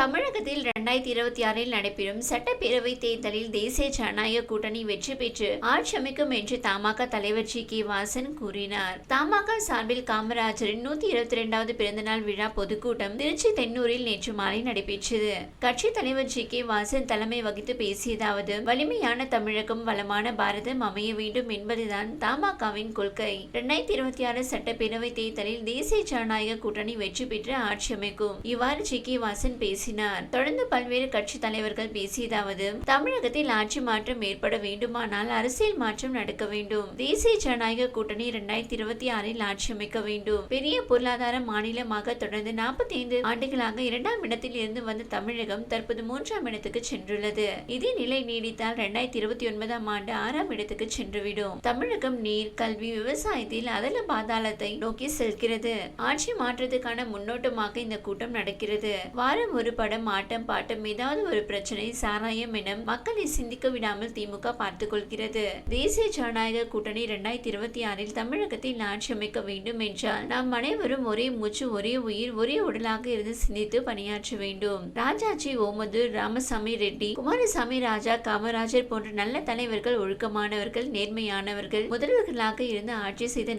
தமிழகத்தில் இரண்டாயிரத்தி இருபத்தி ஆறில் நடைபெறும் சட்டப்பேரவை தேர்தலில் தேசிய ஜனநாயக கூட்டணி வெற்றி பெற்று ஆட்சி அமைக்கும் என்று தமாக தலைவர் ஜி கே வாசன் கூறினார். தமாக சார்பில் காமராஜரின் நூத்தி இருபத்தி இரண்டாவது பிறந்தநாள் விழா பொதுக்கூட்டம் திருச்சி தென்னூரில் நேற்று மாலை நடைபெற்றது. கட்சி தலைவர் ஜி கே வாசன் தலைமை வகித்து பேசியதாவது வலிமையான தமிழகம் வளமான பாரதம் அமைய வேண்டும் என்பதுதான் தமாகவின் கொள்கை. இரண்டாயிரத்தி இருபத்தி ஆறு சட்டப்பேரவை தேர்தலில் தேசிய ஜனநாயக கூட்டணி வெற்றி பெற்று ஆட்சி அமைக்கும். இவ்வாறு ஜி கே வாசன் பேசினார். பேசினார். தொடர்ந்து பல்வேறு கட்சி தலைவர்கள் பேசியதாவது தமிழகத்தில் ஆட்சி மாற்றம் ஏற்பட வேண்டுமானால் அரசியல் மாற்றம் நடக்க வேண்டும். தேசிய ஜனநாயக கூட்டணி இரண்டாயிரத்தி இருபத்தி ஆறில் ஆட்சி அமைக்க வேண்டும். பெரிய பொருளாதார மாநிலமாக தொடர்ந்து நாற்பத்தி ஐந்து ஆண்டுகளாக இரண்டாம் இடத்தில் இருந்து வந்த தமிழகம் தற்போது மூன்றாம் இடத்துக்கு சென்றுள்ளது. இதே நிலை நீடித்தால் இரண்டாயிரத்தி இருபத்தி ஒன்பதாம் ஆண்டு ஆறாம் இடத்துக்கு சென்றுவிடும். தமிழகம் நீர் கல்வி விவசாயத்தில் அதல பாதாளத்தை நோக்கி செல்கிறது. ஆட்சி மாற்றத்துக்கான முன்னோட்டமாக இந்த கூட்டம் நடக்கிறது. வாரம் ஒரு படம் ஆட்டம் பாட்டம் ஏதாவது ஒரு பிரச்சனை சாராயம் என மக்களை சிந்திக்க விடாமல் திமுக பார்த்துக் கொள்கிறது. தேசிய ஜனநாயக கூட்டணி இரண்டாயிரத்தி இருபத்தி ஆறில் தமிழகத்தில் ஆட்சி அமைக்க வேண்டும் என்றால் நாம் அனைவரும் ஒரே மூச்சு ஒரே உயிர் ஒரே உடலாக இருந்து சிந்தித்து பணியாற்ற வேண்டும். ராஜாஜி ஓமது ராமசாமி ரெட்டி குமாரசாமி ராஜா காமராஜர் போன்ற நல்ல தலைவர்கள் ஒழுக்கமானவர்கள் நேர்மையானவர்கள் முதல்வர்களாக இருந்து ஆட்சி செய்த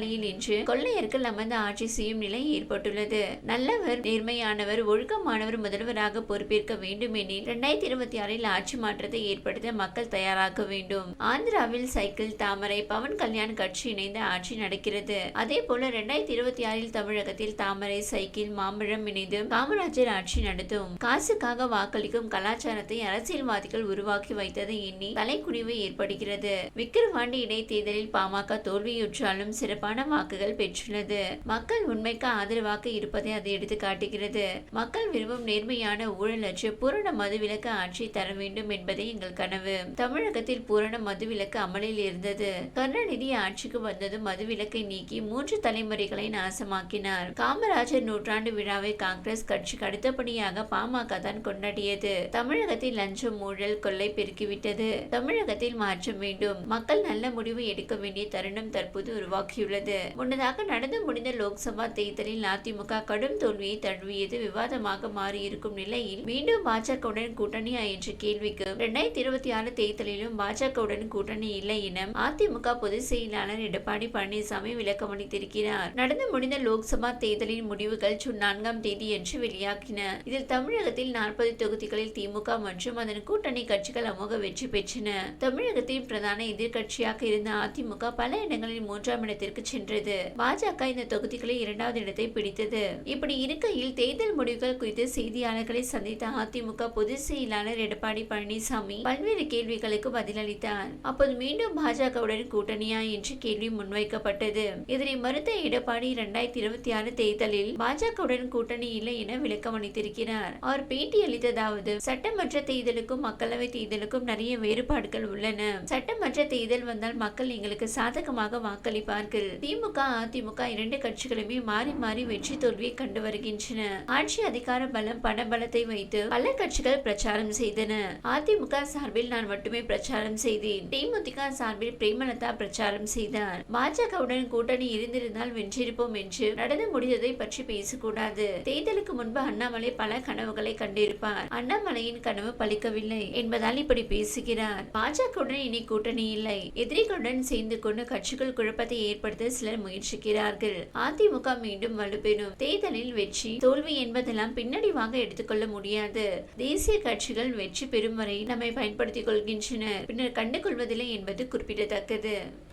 வழியில் இன்று கொள்ளையர்கள் அமர்ந்து ஆட்சி செய்யும் நிலை ஏற்பட்டுள்ளது. நல்லவர் நேர்மையானவர் ஒழுக்கமானவர் முதல்வராக பொறுப்பேற்க வேண்டும் எனில் இரண்டாயிரத்தி இருபத்தி ஆறில் ஆட்சி மாற்றத்தை ஏற்படுத்த மக்கள் தயாராக வேண்டும். ஆந்திராவில் சைக்கிள் தாமரை பவன் கல்யாண் கட்சி இணைந்து ஆட்சி நடக்கிறது. அதே போல இரண்டாயிரத்தி இருபத்தி ஆறில் தமிழகத்தில் தாமரை சைக்கிள் மாம்பழம் இணைந்து காமராஜர் ஆட்சி நடத்தும். காசுக்காக வாக்களிக்கும் கலாச்சாரத்தை அரசியல்வாதிகள் உருவாக்கி வைத்ததை எண்ணி தலைக்குனிவு ஏற்படுகிறது. விக்கிரவாண்டி இடைத்தேர்தலில் பாமக தோல்வியுற்றாலும் சிறப்பான வாக்குகள் பெற்றுள்ளது. மக்கள் உண்மைக்கு ஆதரவாக இருப்பதை அது எடுத்து காட்டுகிறது. மக்கள் விரும்பும் நேர்மையான ஊழலற்று பூரண மதுவிலக்கு ஆட்சி தர வேண்டும் என்பதே எங்கள் கனவு. தமிழகத்தில் பூரண மதுவிலக்கு அமலில் இருந்தது. கருணாநிதி ஆட்சிக்கு வந்ததும் மதுவிலக்கை நீக்கி மூன்று தலைமுறைகளை நாசமாக்கினார். காமராஜர் நூற்றாண்டு விழாவை காங்கிரஸ் கட்சிக்கு அடுத்தபடியாக பாமக தான் கொண்டாடியது. தமிழகத்தில் லஞ்சம் ஊழல் கொள்ளை பெருக்கிவிட்டது. தமிழகத்தில் மாற்றம் வேண்டும். மக்கள் நல்ல முடிவு எடுக்க வேண்டிய தருணம் தற்போது உருவாக்கியுள்ளது முன்னதாக நடந்து முடிந்த லோக்சபா தேர்தலில் அதிமுக கடும் தோல்வியை தழுவியது. விவாதமாக மாறியிருக்கும் நிலையில் மீண்டும் பாஜகவுடன் கூட்டணியா என்ற கேள்விக்கு இரண்டாயிரத்தி இருபத்தி ஆறு தேர்தலிலும் பாஜகவுடன் கூட்டணி இல்லை என அதிமுக பொதுச் செயலாளர் எடப்பாடி பழனிசாமி விளக்கமளித்திருக்கிறார் நடந்து முடிந்த லோக்சபா தேர்தலின் முடிவுகள் ஜூன் நான்காம் தேதி என்று வெளியாகின. இதில் தமிழகத்தில் நாற்பது தொகுதிகளில் திமுக மற்றும் அதன் கூட்டணி கட்சிகள் அமோக வெற்றி பெற்றன. தமிழகத்தின் பிரதான எதிர்க்கட்சியாக இருந்த அதிமுக பல இடங்களில் மூன்றாம் இடத்திற்கு சென்றது. பாஜக இந்த தொகுதிகளில் இரண்டாவது இடத்தை பிடித்தது. இப்படி இருக்கையில் தேர்தல் முடிவுகள் குறித்து செய்தியாளர்களை சந்தித்த அதிமுக பொதுச் செயலாளர் எடப்பாடி பழனிசாமி பல்வேறு கேள்விகளுக்கு பதிலளித்தார். அப்போது மீண்டும் பாஜகவுடன் கூட்டணியா என்று கேள்வி முன்வைக்கப்பட்டது. இதனை மறுத்த எடப்பாடி இரண்டாயிரத்தி இருபத்தி ஆறு தேர்தலில் பாஜகவுடன் கூட்டணி இல்லை என விளக்கம் அளித்திருக்கிறார். அவர் பேட்டி அளித்ததாவது சட்டமன்ற தேர்தலுக்கும் மக்களவை தேர்தலுக்கும் நிறைய வேறுபாடுகள் உள்ளன. சட்டமன்ற தேர்தல் வந்தால் மக்கள் எங்களுக்கு சாதகமாக வாக்களிப்பார்கள். திமுக அதிமுக இரண்டு கட்சிகளுமே மாறி மாறி வெற்றி தோல்வியை கண்டு வருகின்றன. ஆட்சி அதிகார பலம் பண பலத்தை வைத்து பல கட்சிகள் பிரச்சாரம் செய்தன. அதிமுக சார்பில் நான் மட்டுமே பிரச்சாரம் செய்தேன். தேமுதிக சார்பில் பிரேமலதா பிரச்சாரம் செய்தார். பாஜகவுடன் கூட்டணி இருந்திருந்தால் வென்றிருப்போம் என்று நடந்து முடிந்ததை பற்றி பேசக்கூடாது. தேர்தலுக்கு முன்பு அண்ணாமலை பல கனவுகளை கண்டிருப்பார். அண்ணாமலையின் கனவு பலிக்கவில்லை என்பதால் இப்படி பேசுகிறார். பாஜகவுடன் இனி கூட்டணி இல்லை. எதிரிகளுடன் சேர்ந்து கொண்டு கட்சிகள் குழப்பத்தை ஏற்படுத்த சிலர் முயற்சிக்கிறார்கள். அதிமுக மீண்டும் வலுப்பெறும். தேர்தலில் வெற்றி தோல்வி என்பதெல்லாம் பின்னடைவாக எடுத்துக்கொள்ள முடியாது. தேசிய கட்சிகள் வெற்றி பெறும் வரை நம்மை பயன்படுத்திக் கொள்கின்றனர் பின்னர் கண்டுகொள்வதில்லை என்பது குறிப்பிடத்தக்கது.